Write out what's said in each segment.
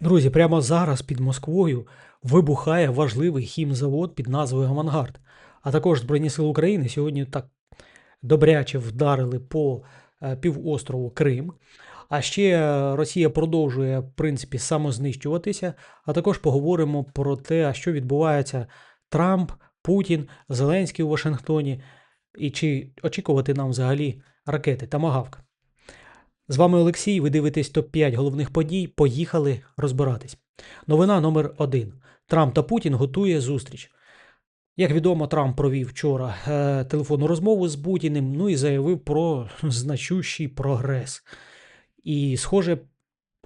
Друзі, прямо зараз під Москвою вибухає важливий хімзавод під назвою Авангард. А також Збройні Сили України сьогодні так добряче вдарили по е, півострову Крим. А ще Росія продовжує, в принципі, самознищуватися. А також поговоримо про те, що відбувається Трамп, Путін, Зеленський у Вашингтоні, і чи очікувати нам взагалі ракети Тамагавк. З вами Олексій. Ви дивитесь топ-5 головних подій. Поїхали розбиратись. Новина номер 1 Трамп та Путін готує зустріч. Як відомо, Трамп провів вчора е, телефонну розмову з Путіним, ну і заявив про значущий прогрес. І, схоже,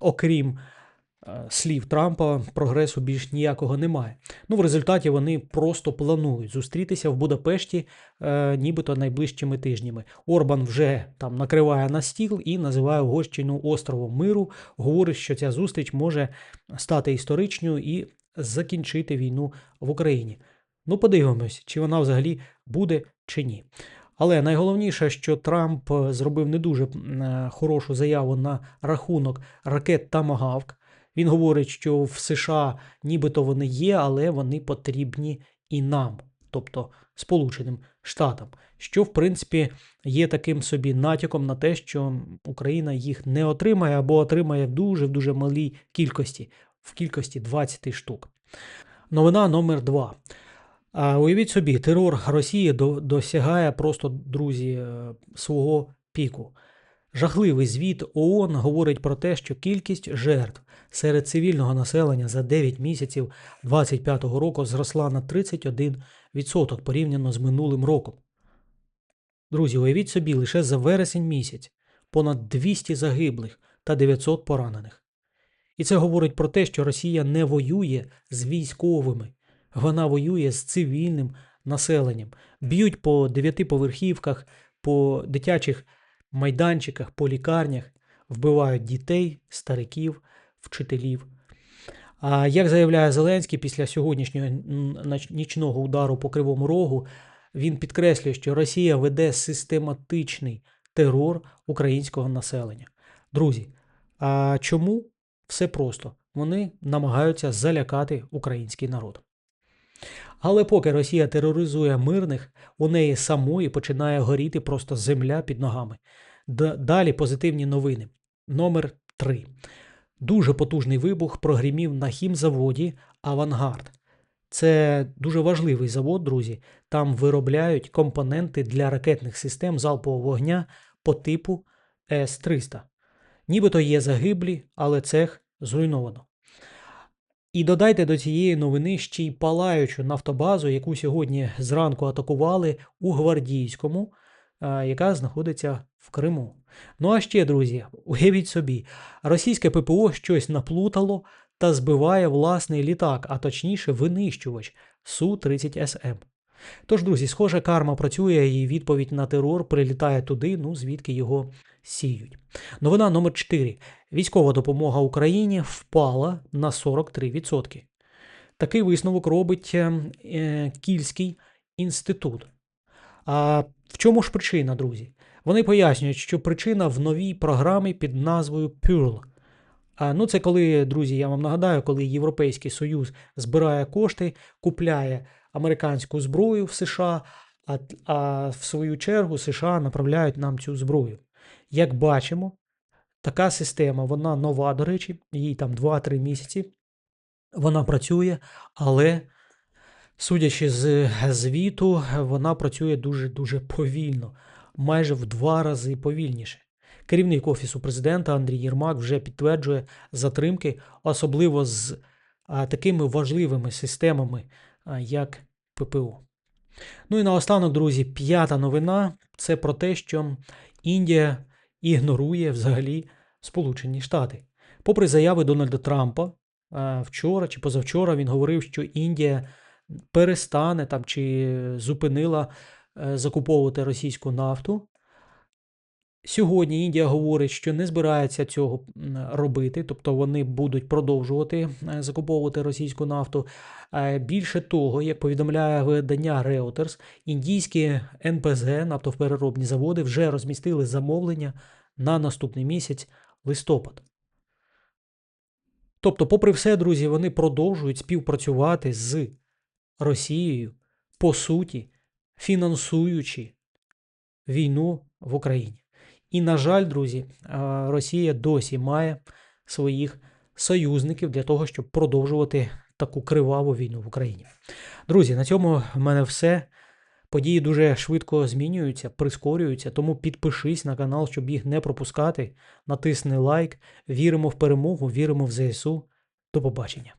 окрім слів Трампа, прогресу більш ніякого немає. Ну, в результаті вони просто планують зустрітися в Будапешті, е, нібито найближчими тижнями. Орбан вже там накриває на стіл і називає Угорщину островом миру. Говорить, що ця зустріч може стати історичною і закінчити війну в Україні. Ну, подивимось, чи вона взагалі буде чи ні. Але найголовніше, що Трамп е, зробив не дуже е, хорошу заяву на рахунок ракет Тамагавк. Він говорить, що в США нібито вони є, але вони потрібні і нам, тобто Сполученим Штатам, що в принципі є таким собі натяком на те, що Україна їх не отримає або отримає в дуже в дуже малій кількості, в кількості 20 штук. Новина номер 2 а уявіть собі, терор Росії до- досягає просто, друзі, е, свого піку. Жахливий звіт ООН говорить про те, що кількість жертв серед цивільного населення за 9 місяців 2025 року зросла на 31% порівняно з минулим роком. Друзі, уявіть собі, лише за вересень місяць понад 200 загиблих та 900 поранених. І це говорить про те, що Росія не воює з військовими, вона воює з цивільним населенням. Б'ють по дев'ятиповерхівках, по дитячих майданчиках, по лікарнях, вбивають дітей, стариків, вчителів. А як заявляє Зеленський після сьогоднішнього нічного удару по Кривому Рогу, він підкреслює, що Росія веде систематичний терор українського населення. Друзі, а чому? Все просто. Вони намагаються залякати український народ. Але поки Росія тероризує мирних, у неї самої починає горіти просто земля під ногами. Далі позитивні новини. Номер 3. Дуже потужний вибух прогримів на хімзаводі Авангард. Це дуже важливий завод, друзі. Там виробляють компоненти для ракетних систем залпового вогня по типу С-300. Нібито є загиблі, але цех зруйновано. І додайте до цієї новини ще й палаючу нафтобазу, яку сьогодні зранку атакували у Гвардійському, яка знаходиться в Криму. Ну а ще, друзі, уявіть собі, російське ППО щось наплутало та збиває власний літак, а точніше винищувач Су-30СМ. Тож, друзі, схоже, карма працює і відповідь на терор прилітає туди, ну звідки його сіють. Новина номер 4. Військова допомога Україні впала на 43%. Такий висновок робить е, е, Кільський інститут. А в чому ж причина, друзі? Вони пояснюють, що причина в новій програмі під назвою Pearl. Ну, це коли, друзі, я вам нагадаю, коли Європейський Союз збирає кошти, купляє американську зброю в США, а, а в свою чергу США направляють нам цю зброю. Як бачимо, така система, вона нова, до речі, їй там 2-3 місяці. Вона працює, але, судячи з звіту, вона працює дуже-дуже повільно, майже в два рази повільніше. Керівник Офісу президента Андрій Єрмак вже підтверджує затримки, особливо з такими важливими системами, як ППО. Ну і наостанок, друзі, п'ята новина це про те, що Індія ігнорує взагалі Сполучені Штати. Попри заяви Дональда Трампа, е, вчора чи позавчора він говорив, що Індія перестане там чи зупинила е, закуповувати російську нафту. Сьогодні Індія говорить, що не збирається цього робити, тобто вони будуть продовжувати е, закуповувати російську нафту. Е, Більше того, як повідомляє видання Reuters, індійські НПЗ, нафтопереробні заводи, вже розмістили замовлення на наступний місяць листопад. Тобто, попри все, друзі, вони продовжують співпрацювати з Росією, по суті, фінансуючи війну в Україні. І, на жаль, друзі, Росія досі має своїх союзників для того, щоб продовжувати таку криваву війну в Україні. Друзі, на цьому в мене все. Події дуже швидко змінюються, прискорюються, тому підпишись на канал, щоб їх не пропускати. Натисни лайк. Віримо в перемогу, віримо в ЗСУ. До побачення.